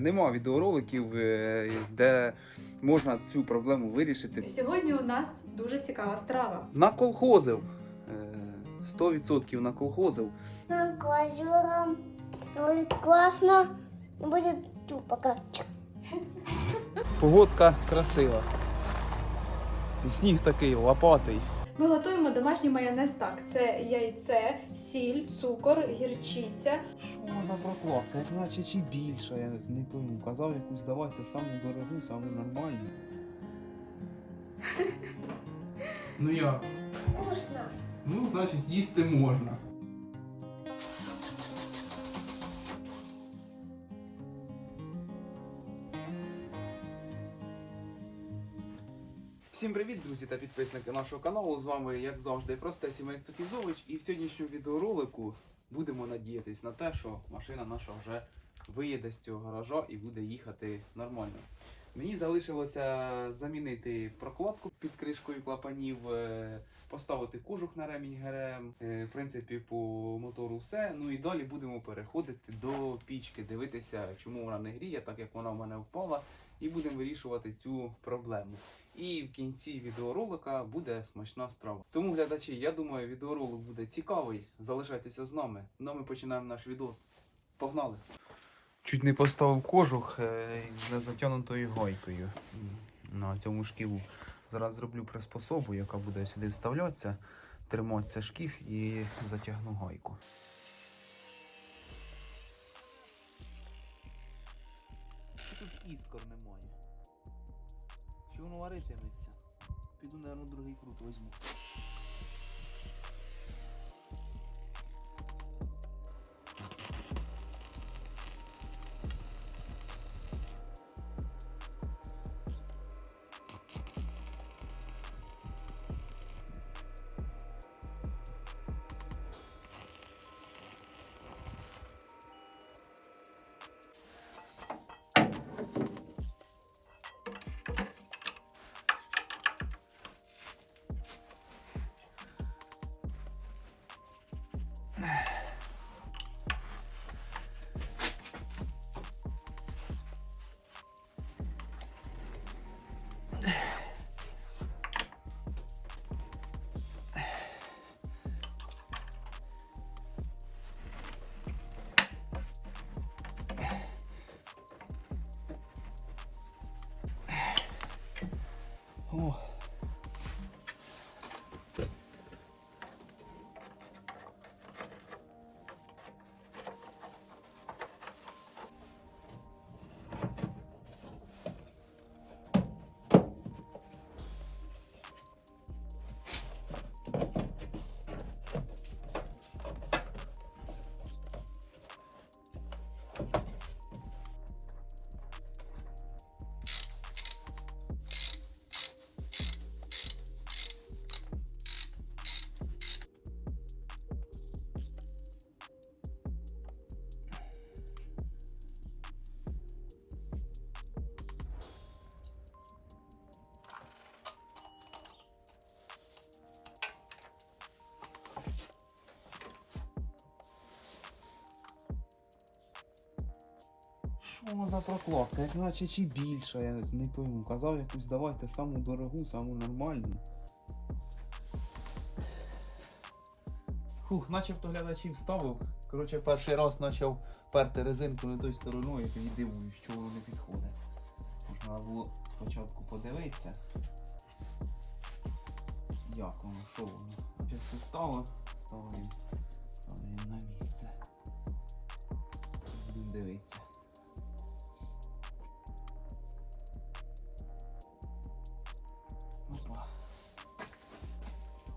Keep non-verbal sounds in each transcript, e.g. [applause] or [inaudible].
Нема відеороликів, е, де можна цю проблему вирішити. Сьогодні у нас дуже цікава страва. Наколхозив. Е, 100% наколхозив. На глазуром будет классно. Будет чупака. Погодка красива. І Сніг такий лопатий. Ми готуємо домашній майонез так: це яйце, сіль, цукор, гірчиця. Що за прокладка? Як наче чи більша, я не пойму. Казав якусь давайте саму дорогу, саму нормальну. Ну як? Вкусно. Ну, значить, їсти можна. Всім привіт, друзі та підписники нашого каналу. З вами, як завжди, просте сімейство Кізович. І в сьогоднішньому відеоролику будемо надіятись на те, що машина наша вже виїде з цього гаража і буде їхати нормально. Мені залишилося замінити прокладку під кришкою клапанів, е, поставити кожух на ремінь ГРМ. Е, В принципі, по мотору все. Ну і далі будемо переходити до пічки, дивитися, чому вона не гріє, так як вона в мене впала, і будемо вирішувати цю проблему. І в кінці відеоролика буде смачна страва. Тому, глядачі, я думаю, відеоролик буде цікавий. Залишайтеся з нами. Ну, ми починаємо наш відос. Погнали! Чуть не поставив кожух е, з незатягнутою гайкою на цьому шківу. Зараз зроблю приспособу, яка буде сюди вставлятися, триматися шків і затягну гайку. Тут іскор немає? Воно варитиметься? Піду, наверное, другий крут візьму. Що за прокладка? Як наче чи більша, я не пойму. Казав якусь давайте саму дорогу, саму нормальну. Фух, начебто глядачі вставив. Коротше, перший раз почав перти резинку не тою стороною, і дивуюсь, що воно не підходить. Можна було спочатку подивитися. Як воно, що воно? Все стало, ставимо, ставимо на місце. Будемо дивитися.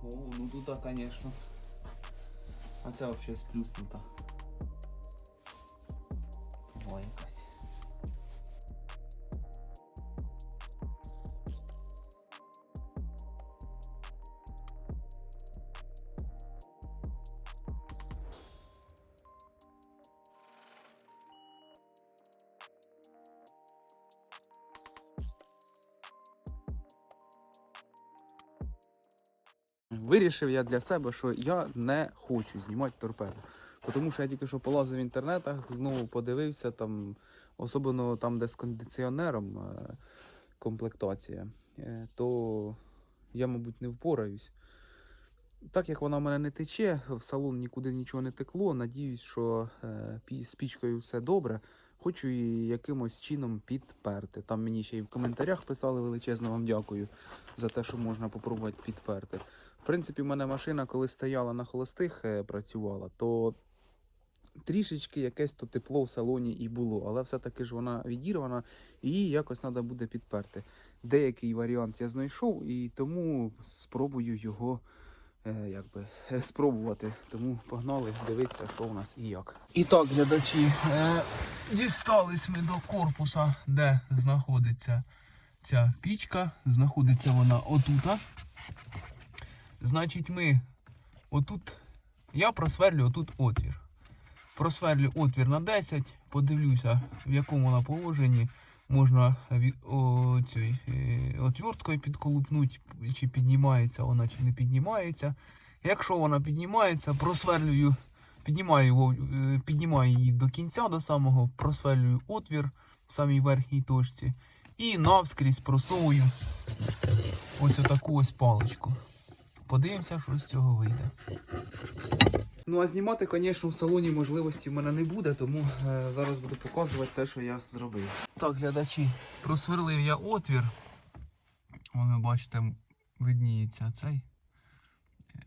О, ну тут, конечно. А це вообще сплюснута. Вирішив я для себе, що я не хочу знімати торпеду. Тому що я тільки що полазив в інтернетах, знову подивився, там особливо там, де з кондиціонером е, комплектація, е, то я, мабуть, не впораюсь. Так як вона в мене не тече, в салон нікуди нічого не текло. Надіюсь, що е, з пічкою все добре. Хочу її якимось чином підперти. Там мені ще й в коментарях писали величезно вам дякую за те, що можна попробувати підперти. В принципі, в мене машина, коли стояла на холостих, е, працювала, то трішечки якесь то тепло в салоні і було, але все-таки ж вона відірвана, і її якось треба буде підперти. Деякий варіант я знайшов, і тому спробую його е, якби, е, спробувати. Тому погнали дивитися, що у нас і як. І так, глядачі, дістались ми до корпуса, де знаходиться ця пічка. Знаходиться вона отута. Значить, ми отут. Я просверлю отут отвір. Просверлю отвір на 10, подивлюся, в якому вона положенні можна е, отверткою підколупнути, чи піднімається вона, чи не піднімається. Якщо вона піднімається, просверлюю Піднімаю, його, е, піднімаю її до кінця, до самого, просверлюю отвір в самій верхній точці і навскрізь просовую ось отаку ось паличку. Подивимося, що з цього вийде. Ну а знімати, звісно, в салоні можливості в мене не буде, тому е, зараз буду показувати те, що я зробив. Так, глядачі, просверлив я отвір. Вон ви бачите, видніється цей е,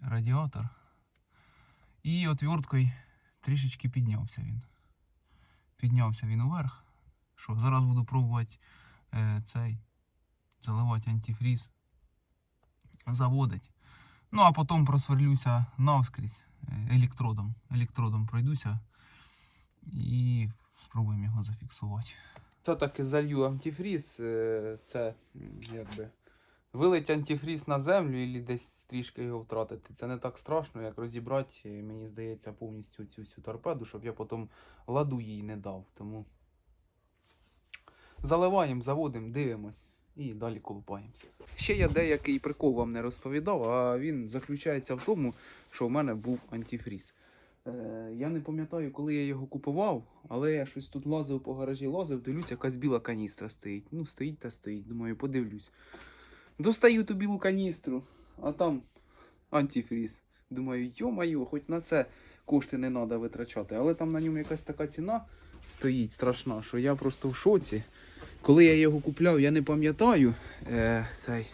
радіатор. І отверткою трішечки піднявся він. Піднявся він уверх. Що, зараз буду пробувати е, цей заливати антифріз. Заводить. Ну, а потім просверлюся навскрізь е, електродом. Електродом пройдуся і спробуємо його зафіксувати. Все-таки залью антифріз. е, Це якби. Вилить антифріз на землю і десь трішки його втратити. Це не так страшно, як розібрати, мені здається, повністю цю всю торпеду, щоб я потім ладу їй не дав. Тому заливаємо, заводимо, дивимось і далі колупаємося. Ще я деякий прикол вам не розповідав, а він заключається в тому, що в мене був антифріз. Е, я не пам'ятаю, коли я його купував, але я щось тут лазив по гаражі, лазив, дивлюсь, якась біла каністра стоїть. Ну, стоїть та стоїть. Думаю, подивлюсь. Достаю ту білу каністру, а там антифріз. Думаю, йо-майо, хоч на це кошти не треба витрачати. Але там на ньому якась така ціна стоїть страшна, що я просто в шоці. Коли я його купляв, я не пам'ятаю. Е, цей,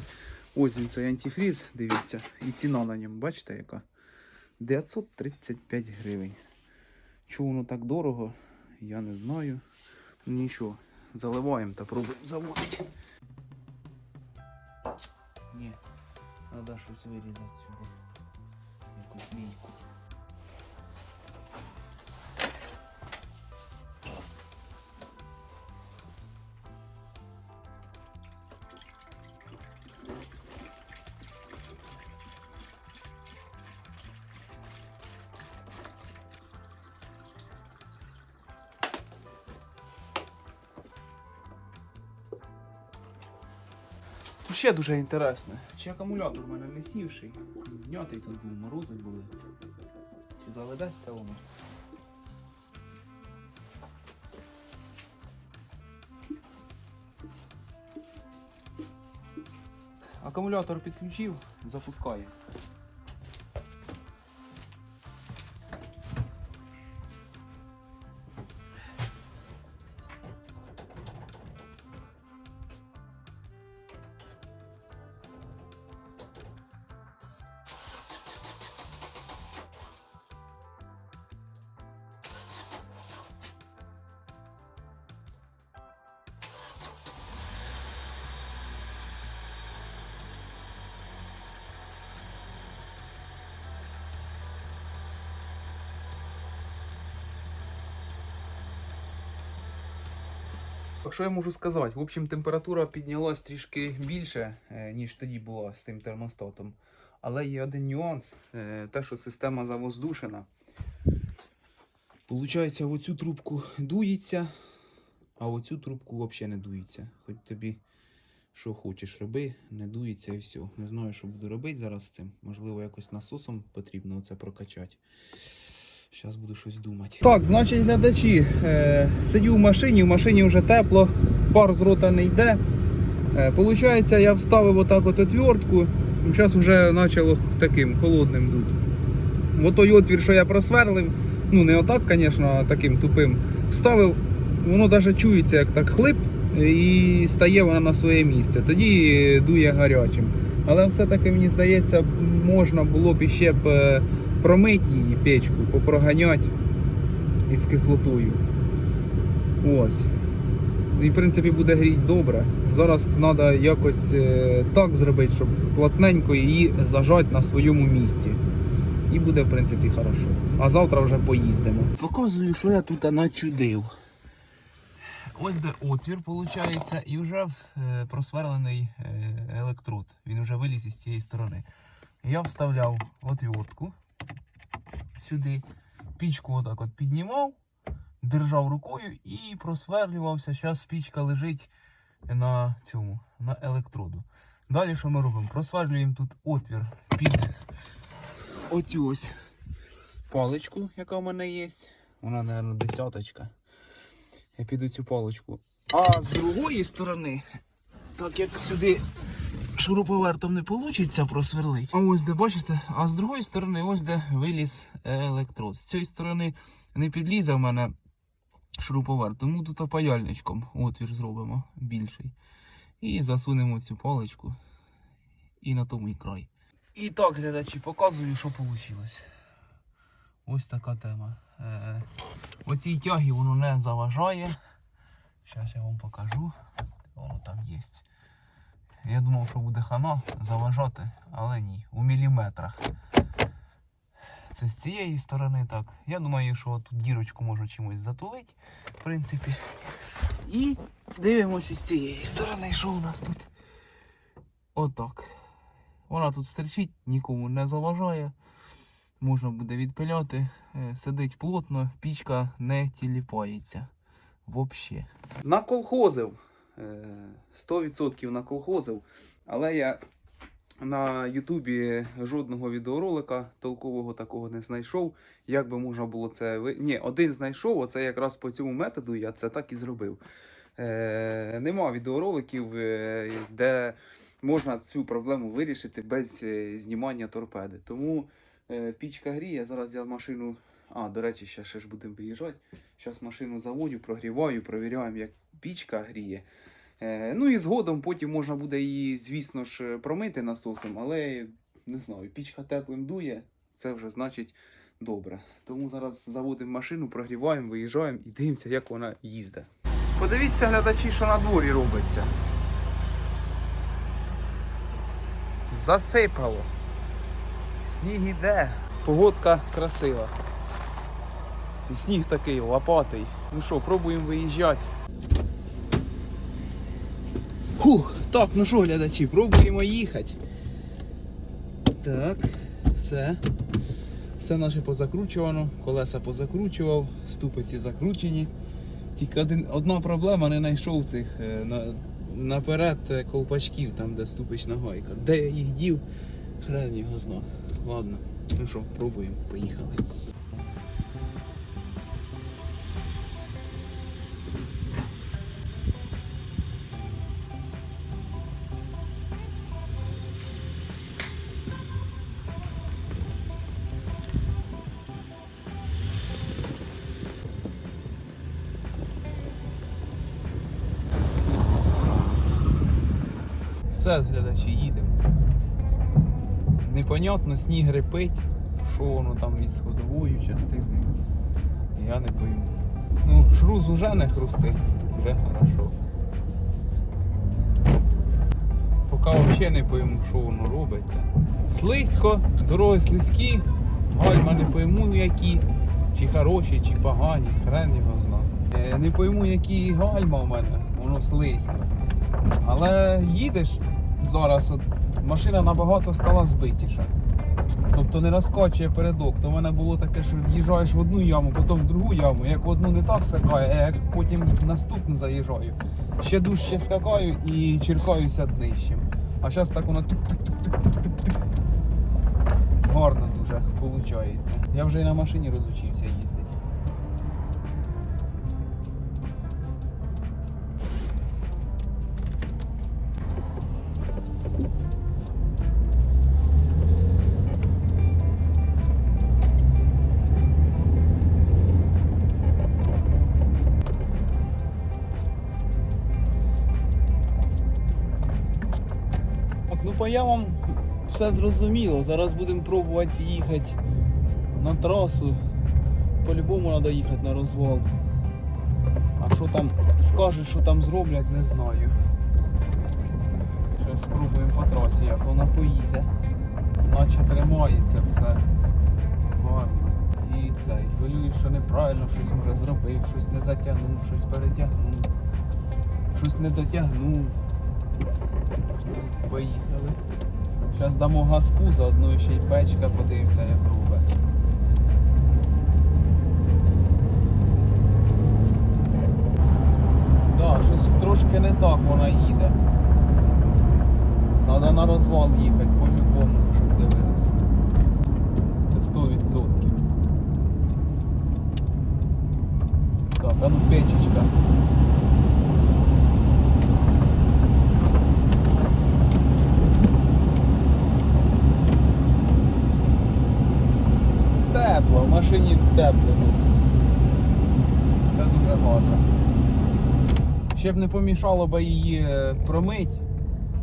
ось він цей антифріз, дивіться, і ціна на ньому, бачите, яка? 935 гривень. Чому воно так дорого, я не знаю. Нічого, заливаємо та пробуємо заводити. Ні, треба щось вирізати сюди. Якусь ліньку. Ще дуже інтересне. Чи акумулятор в мене не сівший, знятий тут був, морози були. Чи заведеться воно? Акумулятор підключив, запускає. Що я можу сказати? В общем, температура піднялась трішки більше, е, ніж тоді була з тим термостатом. Але є один нюанс: е, те, що система завоздушена. Получається, оцю трубку дується, а оцю трубку взагалі не дується. Хоч тобі що хочеш роби, не дується і все. Не знаю, що буду робити зараз з цим. Можливо, якось насосом потрібно це прокачати. Зараз буду щось думати. Так, значить, глядачі, е, сидю в машині, в машині вже тепло, пар з рота не йде. Е, Получається, я вставив отак от отвертку, зараз вже почало таким холодним дути. В той отвір, що я просверлив, ну не отак, звісно, а таким тупим, вставив, воно навіть чується, як так хлип, і стає вона на своє місце. Тоді дує гарячим. Але все-таки мені здається, можна було б іще б е, промити її печку, попроганяти із кислотою. Ось. І в принципі буде гріти добре. Зараз треба якось е, так зробити, щоб плотненько її зажати на своєму місці. І буде, в принципі, хорошо. А завтра вже поїздимо. Показую, що я тут начудив. Ось де отвір, виходить, і вже е, просверлений е, електрод. Він вже виліз із цієї сторони. Я вставляв отвертку сюди, пічку отак от піднімав, держав рукою і просверлювався. Зараз пічка лежить на цьому, на електроду. Далі що ми робимо? Просверлюємо тут отвір під оцю ось паличку, яка в мене є. Вона, мабуть, десяточка. Я піду цю паличку. А з другої сторони, так як сюди шуруповертом не вийде просверлити. А ось де бачите, а з другої сторони, ось де виліз електрод. З цієї сторони не підлізе в мене шуруповерт, тому тут паяльничком отвір зробимо більший. І засунемо цю паличку і на тому і край. І так, глядачі, показую, що вийшло. Ось така тема. Е, оцій тягі воно не заважає. Зараз я вам покажу. Воно там є. Я думав, що буде хана заважати, але ні, у міліметрах. Це з цієї сторони так. Я думаю, що тут дірочку можу чимось затулити, в принципі. І дивимося з цієї сторони, що у нас тут. Отак. Вона тут стерчить, нікому не заважає. Можна буде відпиляти. Е, Сидить плотно, пічка не тіліпається. Взагалі. Наколхозив. Е, 100% наколхозив. Але я на Ютубі жодного відеоролика толкового такого не знайшов. Як би можна було це. Ні, один знайшов, оце якраз по цьому методу я це так і зробив. Е, нема відеороликів, е, де можна цю проблему вирішити без е, знімання торпеди. Тому е, пічка гріє. Зараз я машину. А, до речі, ще, ще ж будемо виїжджати. Зараз машину заводю, прогріваю, провіряємо, як пічка гріє. Е, ну і згодом потім можна буде її, звісно ж, промити насосом, але не знаю, пічка теплим дує, це вже значить добре. Тому зараз заводимо машину, прогріваємо, виїжджаємо і дивимося, як вона їздить. Подивіться, глядачі, що на дворі робиться. Засипало. Сніг іде. Погодка красива. І сніг такий лопатий. Ну що, пробуємо виїжджати. Хух, так, ну що, глядачі, пробуємо їхати. Так, все. Все наше позакручувано, колеса позакручував, ступиці закручені. Тільки один, одна проблема не знайшов цих е, на, наперед е, колпачків, там де ступична гайка. Де я їх дів, хрен його зна. Ладно, ну що, пробуємо, поїхали. Все, глядачі, їдемо. Непонятно, сніг репить, що воно там із ходовою частиною. Я не пойму. Ну, шрус уже не хрустить, вже хорошо. Поки взагалі не пойму, що воно робиться. Слизько, дороги слизькі, гальма не пойму які, чи хороші, чи погані, хрен його зна. Е, Не пойму, які гальма в мене, воно слизько. Але їдеш зараз, от, машина набагато стала збитіша. Тобто не розкачує передок. То в мене було таке, що в'їжджаєш в одну яму, потім в другу яму. Як в одну не так скакає, а як потім в наступну заїжджаю. Ще дужче скакаю і черкаюся днищем. А зараз так воно тук-тук-тук-тук-тук-тук. гарно дуже виходить. Я вже і на машині розучився їздити. По ямам все зрозуміло. Зараз будемо пробувати їхати на трасу. По-любому треба їхати на розвал. А що там скажуть, що там зроблять, не знаю. Зараз спробуємо по трасі, як вона поїде. Наче тримається все. Гарно. І цей. Хвилююсь, що неправильно щось може зробив, щось не затягнув, щось перетягнув, щось не дотягнув. Поїхали. Зараз дамо газку, заодно ще й печка, подивимося, як робить. Так, щось трошки не так вона їде. Треба на розвал їхати по-любому, щоб дивилися. Це 100%. Так, а ну печечка. Тепло, в машині тепло. Це дуже гарно. Ще б не помішало би її е, промить,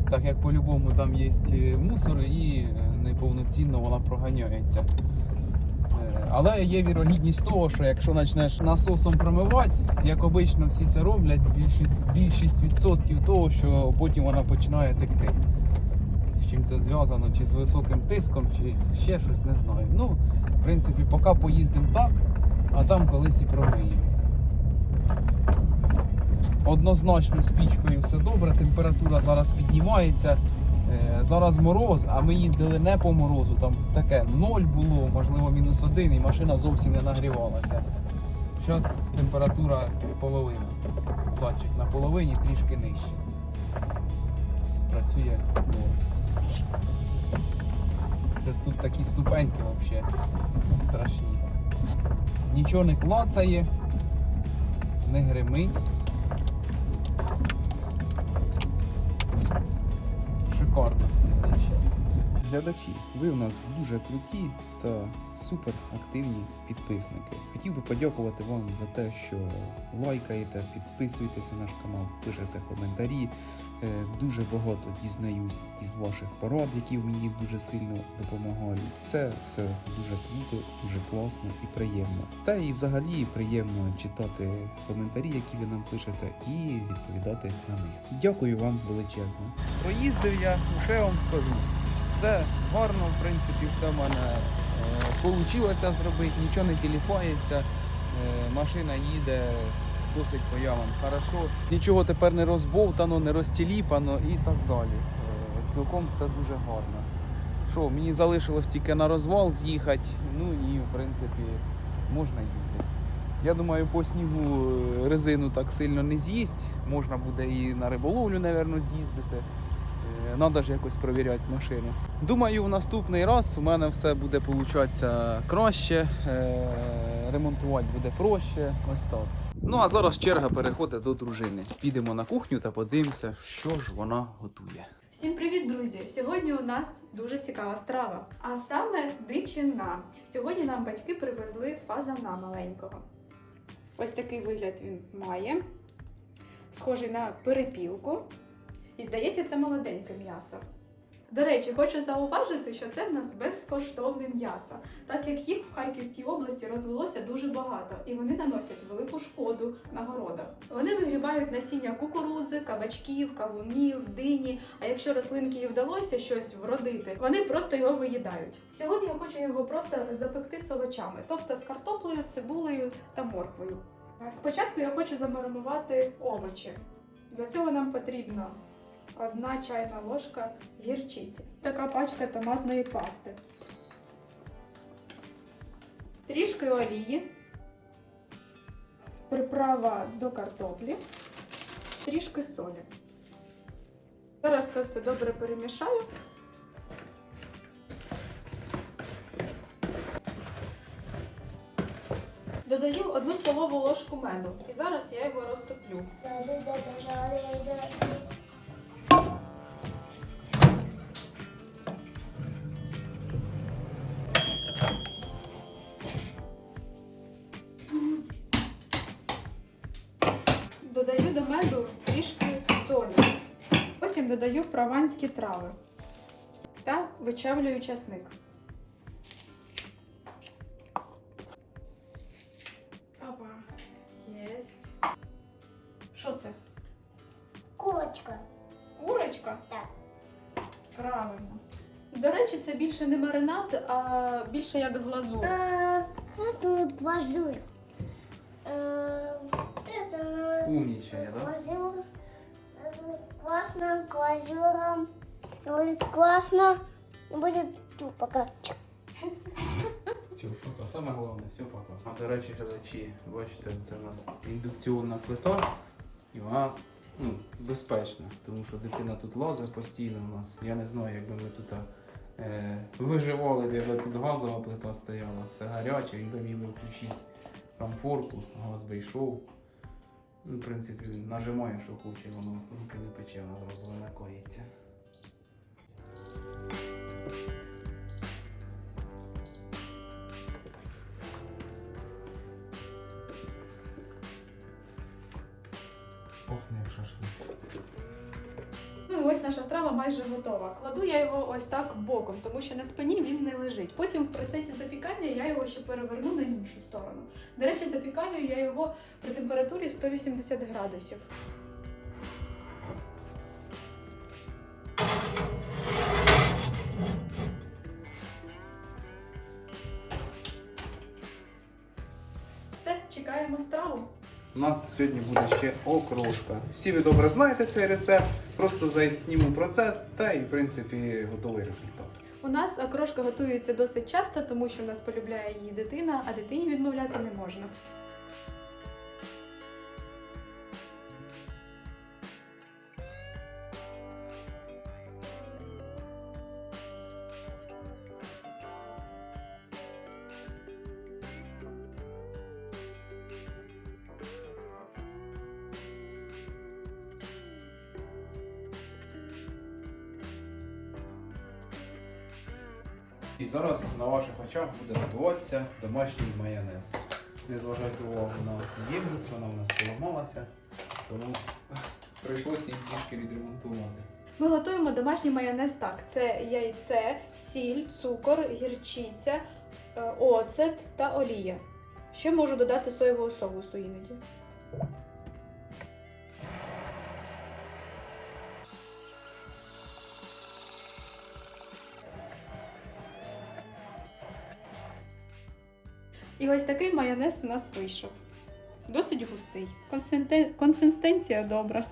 так як по-любому там є е, мусор і е, неповноцінно вона проганяється. Але є вірогідність того, що якщо почнеш насосом промивати, як обично всі це роблять, більшість, більшість відсотків того, що потім вона починає текти. Чим це зв'язано, чи з високим тиском, чи ще щось, не знаю. Ну, в принципі, поки поїздимо так, а там колись і промиємо. Однозначно з пічкою все добре, температура зараз піднімається. Е, Зараз мороз, а ми їздили не по морозу, там таке 0 було, можливо, мінус 1, і машина зовсім не нагрівалася. Зараз температура половина. Датчик на половині трішки нижче. Працює Зараз тут такі ступеньки взагалі страшні. Нічого не клацає, не гримить. Шикарно. Глядачі, ви в нас дуже круті та супер активні підписники. Хотів би подякувати вам за те, що лайкаєте, підписуєтеся на наш канал, пишете коментарі. Е, Дуже багато дізнаюсь із ваших порад, які мені дуже сильно допомагають. Це все дуже круто, дуже класно і приємно. Та і взагалі приємно читати коментарі, які ви нам пишете, і відповідати на них. Дякую вам величезно. Проїздив я, ще вам скажу. Все гарно, в принципі, все в мене вийшло зробити, нічого не тіліпається. Е, машина їде досить по ямам хорошо. Нічого тепер не розбовтано, не розтіліпано і так далі. Е, Цілком все дуже гарно. Що, мені залишилось тільки на розвал з'їхати, ну і в принципі можна їздити. Я думаю, по снігу е, резину так сильно не з'їсть. Можна буде і на риболовлю, мабуть, з'їздити. Треба ж якось перевіряти машину. Думаю, в наступний раз у мене все буде получатися краще, е, ремонтувати буде проще. Ось так. Ну а зараз черга переходить до дружини. Підемо на кухню та подивимося, що ж вона готує. Всім привіт, друзі! Сьогодні у нас дуже цікава страва, а саме дичина. Сьогодні нам батьки привезли фазана маленького. Ось такий вигляд він має, схожий на перепілку. І здається, це молоденьке м'ясо. До речі, хочу зауважити, що це в нас безкоштовне м'ясо, так як їх в Харківській області розвелося дуже багато, і вони наносять велику шкоду на городах. Вони вигрібають насіння кукурузи, кабачків, кавунів, дині. А якщо рослинки і вдалося щось вродити, вони просто його виїдають. Сьогодні я хочу його просто запекти з овочами, тобто з картоплею, цибулею та морквою. Спочатку я хочу замаринувати овочі. Для цього нам потрібно Одна чайна ложка гірчиці. Така пачка томатної пасти. Трішки олії, приправа до картоплі, трішки солі. Зараз це все добре перемішаю. Додаю одну столову ложку меду і зараз я його розтоплю. Додаю прованські трави та вичавлюю часник. Опа. Єсть. Що це? Курочка. Курочка? Так. Правильно. До речі, це більше не маринад, а більше як глазур. А, Просто. Э, просто Умнічає, да? Классно, глазуром. Будет классно. Будет. Все, пока. Саме головне, все пока. А до речі, глядачі, бачите, це у нас індукційна плита, і вона ну, безпечна, тому що дитина тут лазить постійно у нас. Я не знаю, якби ми тут е, виживали, якби тут газова плита стояла, все гаряче, він би міг би включити комфорку, газ би йшов. Ну, в принципі, нажимає, що хоче, воно руки не пече, воно зразу вимикається. Готова. Кладу я його ось так боком, тому що на спині він не лежить. Потім в процесі запікання я його ще переверну на іншу сторону. До речі, запікаю я його при температурі 180 градусів. У нас сьогодні буде ще окрошка. Всі ви добре знаєте цей рецепт, просто засніму процес та і в принципі готовий результат. У нас окрошка готується досить часто, тому що в нас полюбляє її дитина, а дитині відмовляти не можна. І зараз на ваших очах буде готуватися домашній майонез. Не зважайте увагу на ємність, вона у нас поламалася, тому прийшлося її трішки відремонтувати. Ми готуємо домашній майонез так: це яйце, сіль, цукор, гірчиця, е, оцет та олія. Ще можу додати соєвого соусу іноді. І ось такий майонез у нас вийшов. Досить густий. Консистенція добра.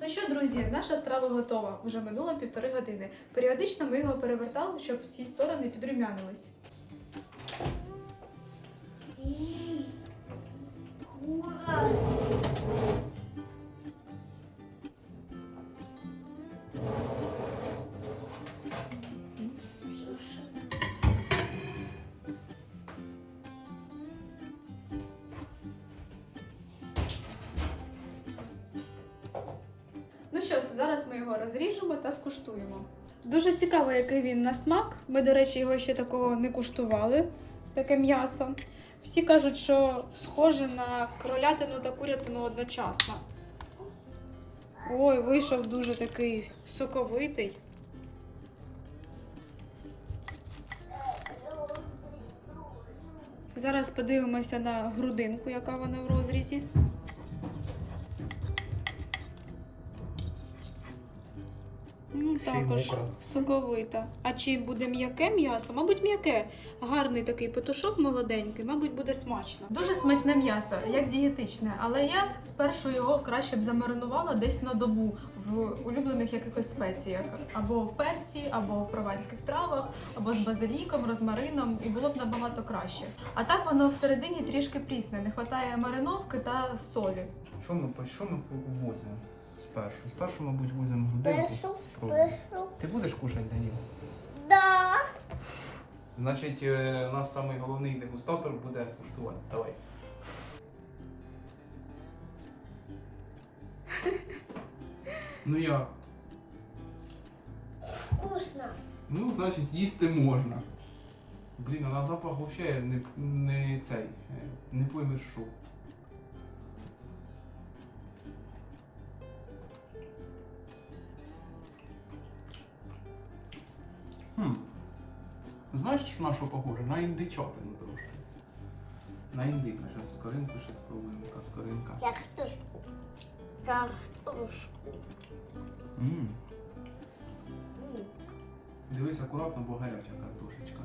Ну що, друзі, наша страва готова. Вже минуло півтори години. Періодично ми його перевертали, щоб всі сторони підрумянились. Дуже цікаво, який він на смак. Ми, до речі, його ще такого не куштували, таке м'ясо. Всі кажуть, що схоже на кролятину та курятину одночасно. Ой, вийшов дуже такий соковитий. Зараз подивимося на грудинку, яка вона в розрізі. Ще й також мокра. соковита. А чи буде м'яке м'ясо? Мабуть, м'яке. Гарний такий петушок молоденький, мабуть, буде смачно. Дуже смачне м'ясо, як дієтичне, але я спершу його краще б замаринувала десь на добу в улюблених якихось спеціях. Або в перці, або в прованських травах, або з базиліком, розмарином, і було б набагато краще. А так воно всередині трішки прісне, не вистачає мариновки та солі. Що ми, по- що ми возимо? Спершу. Спершу, мабуть, візьмемо грудинку. Першу, Спробуємо. першу. Ти будеш кушати, Даніл? Да. Значить, е, у нас самий головний дегустатор буде куштувати. Давай. [laughs] Ну як? Вкусно. Ну, значить, їсти можна. Блін, а на запах взагалі не, не цей. е, Не поймеш що. Знаєш, що на що похоже? На індичатину трошки. На індика. Зараз скоринку ще спробуємо. Яка скоринка. Картошку. Картошку. М. М. Дивись акуратно, бо гаряча картошечка.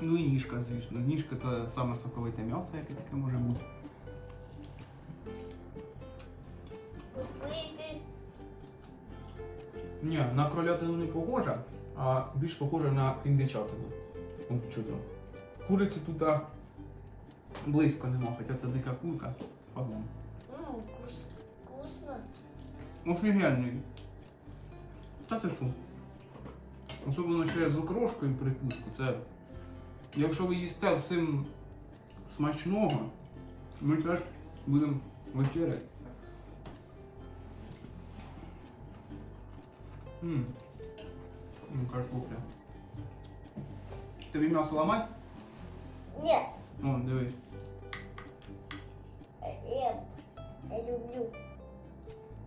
Ну і ніжка, звісно. Ніжка це саме соковите м'ясо, яке таке може бути. Ні, на кролятину не похожа, а більш похожа на індичатину. Чудо. Куриці тут близько нема, хоча це дика курка. Фазан. Вкус- Вкусно. Офігенний. Та ти що? Особливо ще з окрошкою прикуску. Це. Якщо ви їсте всім смачного, ми теж будемо вечеряти. Ммм. Ну, картопля. Тобі м'ясо ламати? Нет. О, дивись. Я, я люблю.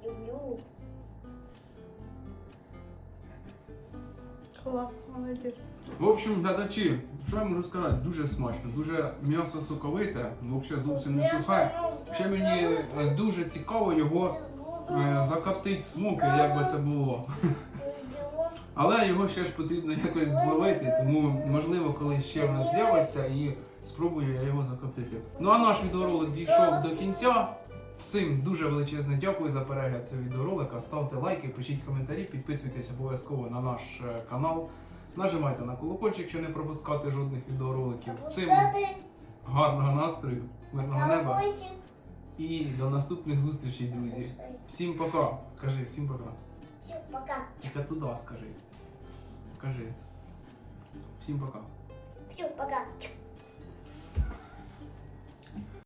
Люблю. Клас, молодець. В общем, глядачі, що я можу сказати? Дуже смачно, дуже м'ясо соковите, взагалі зовсім не сухе. Ще мені е, дуже цікаво його е, закоптити в смоки, як би це було. Але його ще ж потрібно якось зловити, тому можливо, коли ще в нас з'явиться і спробую я його закоптити. Ну а наш відеоролик дійшов до кінця. Всім дуже величезне дякую за перегляд цього відеоролика. Ставте лайки, пишіть коментарі, підписуйтесь обов'язково на наш е, канал. Нажимайте на колокольчик, щоб не пропускати жодних відеороликів. Всім гарного настрою, мирного неба і до наступних зустрічей, друзі. Всім пока. Кажи, всім пока. Все, пока. Тільки туди скажи. Кажи. Всім пока. Все, пока.